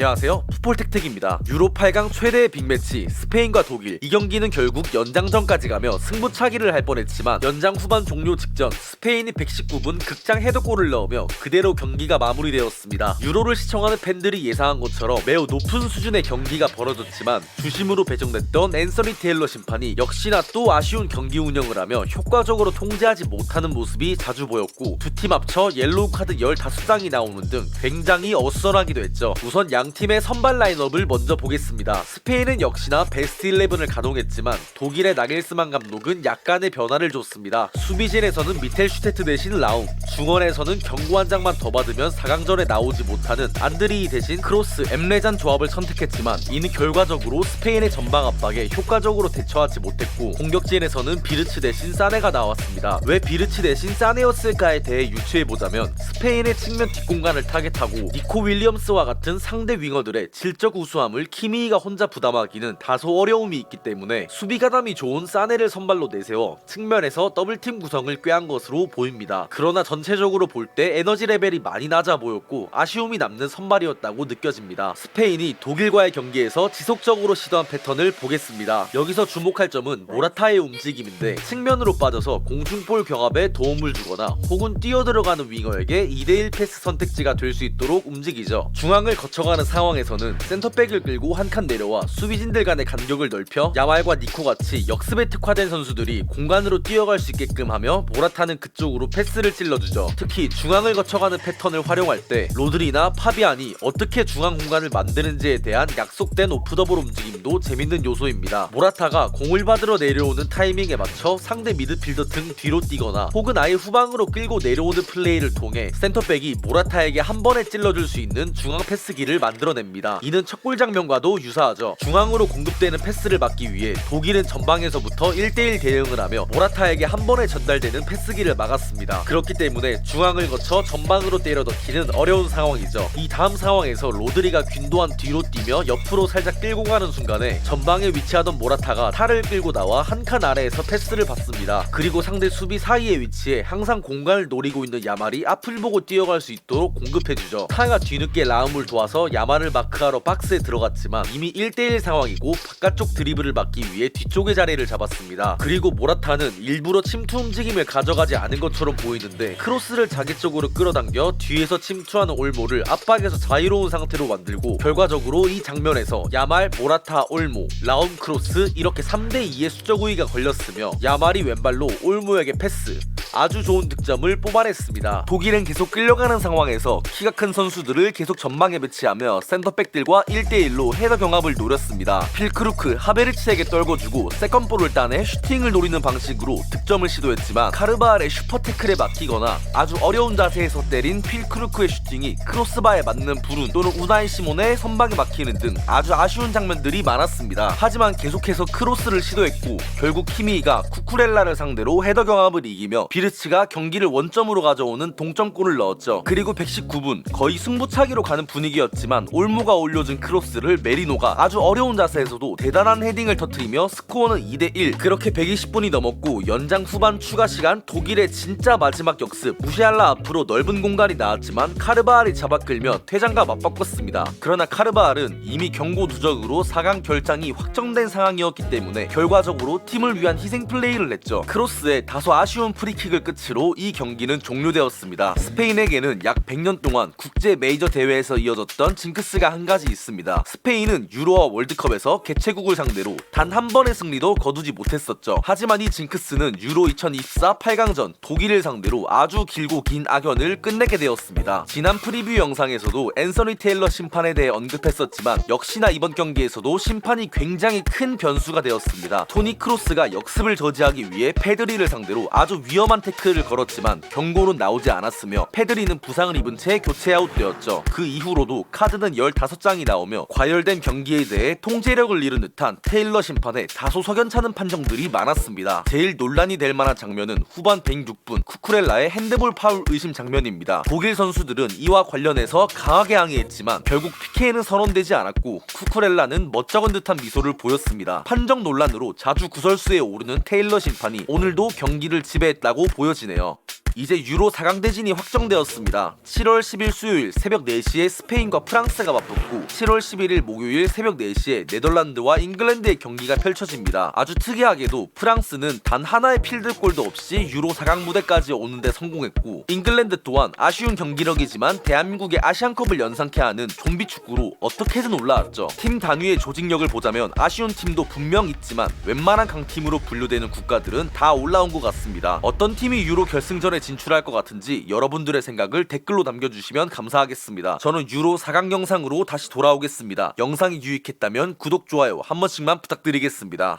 안녕하세요. 풋볼택택입니다. 유로 8강 최대의 빅매치 스페인과 독일 이 경기는 결국 연장전까지 가며 승부차기를 할 뻔했지만 연장 후반 종료 직전 스페인이 119분 극장 헤더골을 넣으며 그대로 경기가 마무리되었습니다. 유로를 시청하는 팬들이 예상한 것처럼 매우 높은 수준의 경기가 벌어졌지만 주심으로 배정됐던 앤서니 테일러 심판이 역시나 또 아쉬운 경기 운영을 하며 효과적으로 통제하지 못하는 모습이 자주 보였고 두 팀 합쳐 옐로우 카드 15장이 나오는 등 굉장히 어수선하기도 했죠. 우선 양 팀의 선발 라인업을 먼저 보겠습니다. 스페인은 역시나 베스트 11을 가동했지만 독일의 나겔스만 감독은 약간의 변화를 줬습니다. 수비진에서는 미텔 슈테트 대신 라움, 중원에서는 경고 한 장만 더 받으면 4강전에 나오지 못하는 안드리이 대신 크로스, 엠레잔 조합을 선택했지만 이는 결과적으로 스페인의 전방 압박에 효과적으로 대처하지 못했고 공격진에서는 비르츠 대신 사네가 나왔습니다. 왜 비르츠 대신 사네였을까에 대해 유추해보자면 스페인의 측면 뒷공간을 타겟하고 니코 윌리엄스와 같은 상대 윙어들의 질적 우수함을 키미히가 혼자 부담하기는 다소 어려움이 있기 때문에 수비 가담이 좋은 사네를 선발로 내세워 측면에서 더블팀 구성을 꾀한 것으로 보입니다. 그러나 전체적으로 볼 때 에너지 레벨이 많이 낮아 보였고 아쉬움이 남는 선발이었다고 느껴집니다. 스페인이 독일과의 경기에서 지속적으로 시도한 패턴을 보겠습니다. 여기서 주목할 점은 모라타의 움직임인데 측면으로 빠져서 공중볼 경합에 도움을 주거나 혹은 뛰어들어가는 윙어에게 2대1 패스 선택지가 될 수 있도록 움직이죠. 중앙을 거쳐가는 상황에서는 센터백을 끌고 한 칸 내려와 수비진들 간의 간격을 넓혀 야말과 니코 같이 역습에 특화된 선수들이 공간으로 뛰어갈 수 있게끔 하며 모라타는 그쪽으로 패스를 찔러주죠. 특히 중앙을 거쳐가는 패턴을 활용할 때 로드리나 파비안이 어떻게 중앙 공간을 만드는지에 대한 약속된 오프더볼 움직임도 재밌는 요소입니다. 모라타가 공을 받으러 내려오는 타이밍에 맞춰 상대 미드필더 등 뒤로 뛰거나 혹은 아예 후방으로 끌고 내려오는 플레이를 통해 센터백이 모라타에게 한 번에 찔러줄 수 있는 중앙 패스기를 만 들어냅니다. 이는 첫 골 장면과도 유사하죠. 중앙으로 공급되는 패스를 막기 위해 독일은 전방에서부터 1대1 대응을 하며 모라타에게 한 번에 전달되는 패스기를 막았습니다. 그렇기 때문에 중앙을 거쳐 전방으로 때려 넣기는 어려운 상황이죠. 이 다음 상황에서 로드리가 균도한 뒤로 뛰며 옆으로 살짝 끌고 가는 순간에 전방에 위치하던 모라타가 탈을 끌고 나와 한 칸 아래에서 패스를 받습니다. 그리고 상대 수비 사이에 위치해 항상 공간을 노리고 있는 야말이 앞을 보고 뛰어갈 수 있도록 공급해주죠. 타가 뒤늦게 라움을 도와서 야말 을 마크하러 박스에 들어갔지만 이미 1대1 상황이고 바깥쪽 드리블을 막기 위해 뒤쪽의 자리를 잡았습니다. 그리고 모라타는 일부러 침투 움직임을 가져가지 않은 것처럼 보이는데 크로스를 자기 쪽으로 끌어당겨 뒤에서 침투하는 올모를 압박에서 자유로운 상태로 만들고 결과적으로 이 장면에서 야말, 모라타, 올모, 라움 크로스 이렇게 3대2의 수적 우위가 걸렸으며 야말이 왼발로 올모에게 패스 아주 좋은 득점을 뽑아냈습니다. 독일은 계속 끌려가는 상황에서 키가 큰 선수들을 계속 전방에 배치하며 센터백들과 1대1로 헤더 경합을 노렸습니다. 필크루크, 하베르츠에게 떨궈주고 세컨볼을 따내 슈팅을 노리는 방식으로 득점을 시도했지만 카르바알의 슈퍼 태클에 막히거나 아주 어려운 자세에서 때린 필크루크의 슈팅이 크로스바에 맞는 불운 또는 우나이 시몬의 선방에 막히는 등 아주 아쉬운 장면들이 많았습니다. 하지만 계속해서 크로스를 시도했고 결국 키미가 쿠쿠렐라를 상대로 헤더 경합을 이기며 비르 츠가 경기를 원점으로 가져오는 동점골을 넣었죠. 그리고 119분 거의 승부차기로 가는 분위기였지만 올모가 올려준 크로스를 메리노가 아주 어려운 자세에서도 대단한 헤딩을 터트리며 스코어는 2대1 그렇게 120분이 넘었고 연장 후반 추가 시간 독일의 진짜 마지막 역습 무시알라 앞으로 넓은 공간이 나왔지만 카르바알이 잡아 끌며 퇴장과 맞바꿨습니다. 그러나 카르바알은 이미 경고 누적으로 4강 결장이 확정된 상황이었기 때문에 결과적으로 팀을 위한 희생 플레이를 냈죠. 크로스의 다소 아쉬운 프리킥을 끝으로 이 경기는 종료되었습니다. 스페인에게는 약 100년 동안 국제 메이저 대회에서 이어졌던 징크스가 한 가지 있습니다. 스페인은 유로와 월드컵에서 개최국을 상대로 단 한 번의 승리도 거두지 못했었죠. 하지만 이 징크스는 유로 2024 8강전 독일을 상대로 아주 길고 긴 악연을 끝내게 되었습니다. 지난 프리뷰 영상에서도 앤서니 테일러 심판에 대해 언급했었지만 역시나 이번 경기에서도 심판이 굉장히 큰 변수가 되었습니다. 토니 크로스가 역습을 저지하기 위해 페드리를 상대로 아주 위험한 태클을 걸었지만 경고는 나오지 않았으며 페드리는 부상을 입은 채 교체 아웃되었죠. 그 이후로도 카드는 15장이 나오며 과열된 경기에 대해 통제력을 잃은 듯한 테일러 심판에 다소 석연찮은 판정들이 많았습니다. 제일 논란이 될 만한 장면은 후반 106분 쿠쿠렐라의 핸드볼 파울 의심 장면입니다. 독일 선수들은 이와 관련해서 강하게 항의했지만 결국 PK는 선언되지 않았고 쿠쿠렐라는 멋쩍은 듯한 미소를 보였습니다. 판정 논란으로 자주 구설수에 오르는 테일러 심판이 오늘도 경기를 지배했다고 보여지네요. 이제 유로 4강 대진이 확정되었습니다. 7월 10일 수요일 새벽 4시에 스페인과 프랑스가 맞붙고 7월 11일 목요일 새벽 4시에 네덜란드와 잉글랜드의 경기가 펼쳐집니다. 아주 특이하게도 프랑스는 단 하나의 필드골도 없이 유로 4강 무대까지 오는데 성공했고 잉글랜드 또한 아쉬운 경기력이지만 대한민국의 아시안컵을 연상케 하는 좀비 축구로 어떻게든 올라왔죠. 팀 단위의 조직력을 보자면 아쉬운 팀도 분명 있지만 웬만한 강팀으로 분류되는 국가들은 다 올라온 것 같습니다. 어떤 팀이 유로 결승전에 진출할 것 같은지 여러분들의 생각을 댓글로 남겨주시면 감사하겠습니다. 저는 유로 4강 영상으로 다시 돌아오겠습니다. 영상이 유익했다면 구독, 좋아요 한 번씩만 부탁드리겠습니다.